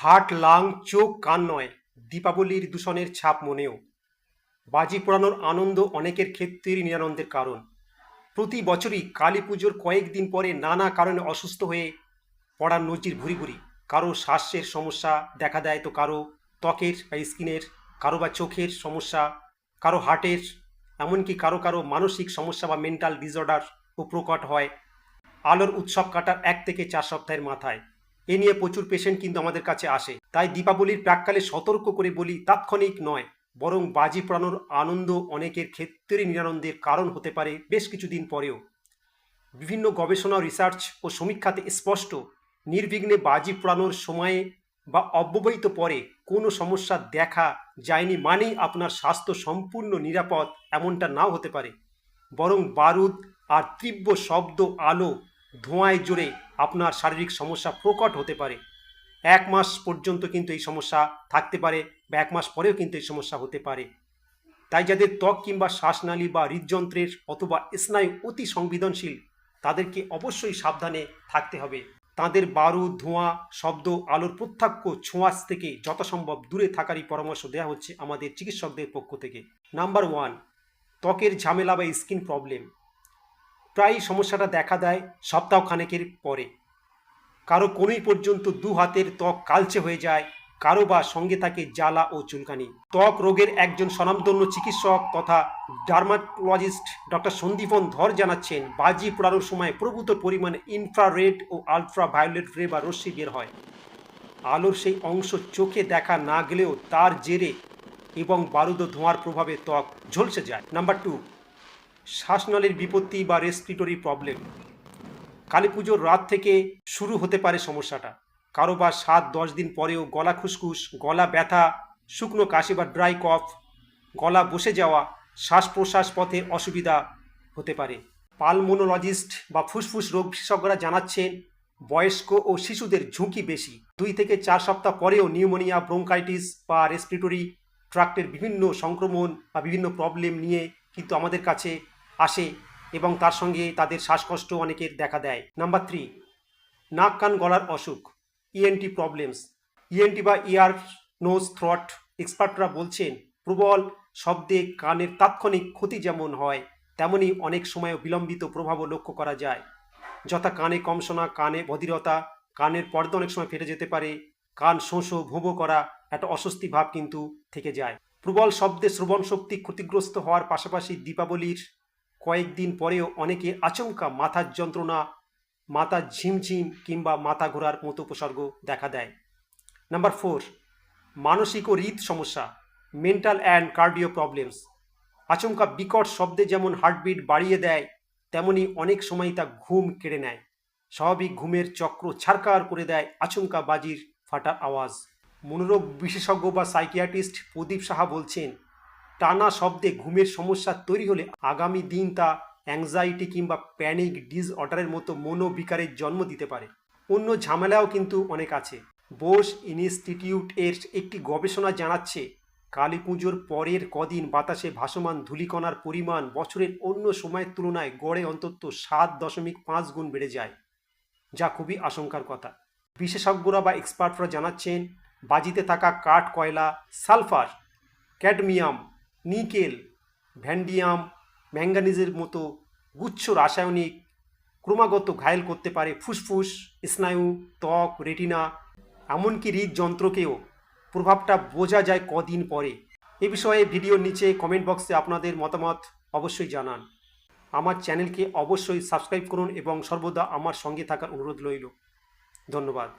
হাট লাং চোখ কান নয়, দীপাবলির দূষণের ছাপ মনেও। বাজি পোড়ানোর আনন্দ অনেকের ক্ষেত্রেই নিরানন্দের কারণ। প্রতি বছরই কালী পুজোর কয়েকদিন পরে নানা কারণে অসুস্থ হয়ে পড়ার নজির ভুরি ভুরি। কারও শ্বাসের সমস্যা দেখা দেয় তো কারও ত্বকের বা স্কিনের, কারও বা চোখের সমস্যা, কারও হার্টের, এমনকি কারও কারও মানসিক সমস্যা বা মেন্টাল ডিসঅর্ডার ও প্রকট হয়। আলোর উৎসব কাটার এক থেকে চার সপ্তাহের মাথায়। এ নিয়ে প্রচুর পেশেন্ট কিন্তু আমাদের কাছে আসে। তাই দীপাবলির প্রাককালে সতর্ক করে বলি, তাৎক্ষণিক নয়, বরং বাজি পোড়ানোর আনন্দ অনেকের ক্ষেত্রে নিরানন্দের কারণ হতে পারে বেশ কিছুদিন পরেও। বিভিন্ন গবেষণা রিসার্চ ও সমীক্ষাতে স্পষ্ট, নির্বিঘ্নে বাজি পোড়ানোর সময়ে বা অব্যবহিত পরে কোনো সমস্যা দেখা যায়নি মানেই আপনার স্বাস্থ্য সম্পূর্ণ নিরাপদ এমনটা নাও হতে পারে। বরং বারুদ আর তীব্র শব্দ, আলো, ধোঁয়ায় জোরে আপনার শারীরিক সমস্যা প্রকট হতে পারে। এক মাস পর্যন্ত কিন্তু এই সমস্যা থাকতে পারে বা এক মাস পরেও কিন্তু এই সমস্যা হতে পারে। তাই যাদের ত্বক কিংবা শ্বাসনালী বা হৃদযন্ত্রের অথবা স্নায়ু অতি সংবেদনশীল, তাদেরকে অবশ্যই সাবধানে থাকতে হবে। তাদের বারুদ ধোঁয়া, শব্দ, আলোর প্রত্যক্ষ ছোঁয়াচ থেকে যথাসম্ভব দূরে থাকারই পরামর্শ দেওয়া হচ্ছে আমাদের চিকিৎসকদের পক্ষ থেকে। নাম্বার ওয়ান, ত্বকের ঝামেলা বা স্কিন প্রবলেম। প্রায়ই সমস্যাটা দেখা দেয় সপ্তাহখানেকের পরে। কারও কোনোই পর্যন্ত দু হাতের ত্বক কালচে হয়ে যায়, কারও বা সঙ্গে থাকে জ্বালা ও চুলকানি। ত্বক রোগের একজন স্বনামধন্য চিকিৎসক তথা ডার্মাটোলজিস্ট ডক্টর সন্দীপন ধর জানাচ্ছেন, বাজি পোড়ানোর সময় প্রভূত পরিমাণে ইনফ্রারেড ও আলট্রা ভায়োলেট রে বা রশ্মি বের হয়। আলোর সেই অংশ চোখে দেখা না গেলেও তার জেরে এবং বারুদ ধোঁয়ার প্রভাবে ত্বক ঝলসে যায়। নাম্বার টু শ্বাসনালীর বিপত্তি বা রেসপিরেটরি প্রবলেম কালী পুজোর রাত থেকে শুরু হতে পারে সমস্যাটা। কারও বা সাত, দশ দিন পরেও গলা খুসখুস, গলা ব্যথা, শুকনো কাশি বা ড্রাই কফ গলা বসে যাওয়া, শ্বাস প্রশ্বাস পথে অসুবিধা হতে পারে। পালমোনোলজিস্ট বা ফুসফুস রোগ বিশেষজ্ঞরা জানাচ্ছেন বয়স্ক ও শিশুদের ঝুঁকি বেশি। দুই থেকে চার সপ্তাহ পরেও নিউমোনিয়া, ব্রোঙ্কাইটিস বা রেসপিরেটরি ট্রাক্টের বিভিন্ন সংক্রমণ বা বিভিন্ন প্রবলেম নিয়ে কিন্তু আমাদের কাছে আসে এবং তার সঙ্গে তাদের শ্বাসকষ্ট অনেকের দেখা দেয়। নাম্বার থ্রি নাক কান গলার অসুখ ইএনটি প্রবলেমস ইএনটি বা ইয়ার নোজ থ্রট এক্সপার্টরা বলছেন, প্রবল শব্দে কানের তাৎক্ষণিক ক্ষতি যেমন হয়, তেমনি অনেক সময় বিলম্বিত প্রভাবও লক্ষ্য করা যায়। যথা কানে কম শোনা, কানে বধিরতা কানের পর্দা অনেক সময় ফেটে যেতে পারে, কান শোঁশো ভোঁভো করা একটা অস্বস্তি ভাব কিন্তু থেকে যায়। প্রবল শব্দে শ্রবণ শক্তি ক্ষতিগ্রস্ত হওয়ার পাশাপাশি দীপাবলির কয়েকদিন পরেও অনেকে আচমকা মাথার যন্ত্রণা, মাথা ঝিমঝিম কিংবা মাথা ঘোরার মতো উপসর্গ দেখা দেয়। নাম্বার ফোর, মানসিক ও হৃদ সমস্যা, মেন্টাল অ্যান্ড কার্ডিও প্রবলেমস। আচমকা বিকট শব্দে যেমন হার্টবিট বাড়িয়ে দেয়, তেমনি অনেক সময় তা ঘুম কেড়ে নেয়। স্বাভাবিক ঘুমের চক্র ছারকার করে দেয় আচমকা বাজির ফাটা আওয়াজ। মনোরোগ বিশেষজ্ঞ বা সাইকিয়াট্রিস্ট প্রদীপ সাহা বলছেন টানা শব্দে ঘুমের সমস্যা তৈরি হলে আগামী দিন তা অ্যাংজাইটি কিংবা প্যানিক ডিসঅর্ডারের মতো মনোবিকারের জন্ম দিতে পারে। অন্য ঝামেলাও কিন্তু অনেক আছে। বোস ইনস্টিটিউট এর একটি গবেষণা জানাচ্ছে, কালী পুজোর পরের কদিন বাতাসে ভাসমান ধূলিকণার পরিমাণ বছরের অন্য সময়ের তুলনায় গড়ে অন্তত সাত দশমিক পাঁচ গুণ বেড়ে যায়, যা খুবই আশঙ্কার কথা। বিশেষজ্ঞরা বা এক্সপার্টরা জানাচ্ছেন, বাজিতে থাকা কাঠ কয়লা, সালফার, ক্যাডমিয়াম নিকেল, ভ্যান্ডিয়াম, ম্যাঙ্গানিজের মতো গুচ্ছ রাসায়নিক ক্রমাগত ঘায়েল করতে পারে ফুসফুস, স্নায়ু, ত্বক, রেটিনা, এমনকি হৃদযন্ত্রকেও। প্রভাবটা বোঝা যায় কদিন পরে। এ বিষয়ে ভিডিওর নিচে কমেন্ট বক্সে আপনাদের মতামত অবশ্যই জানান। আমার চ্যানেলকে অবশ্যই সাবস্ক্রাইব করুন এবং সর্বদা আমার সঙ্গে থাকার অনুরোধ রইল। ধন্যবাদ।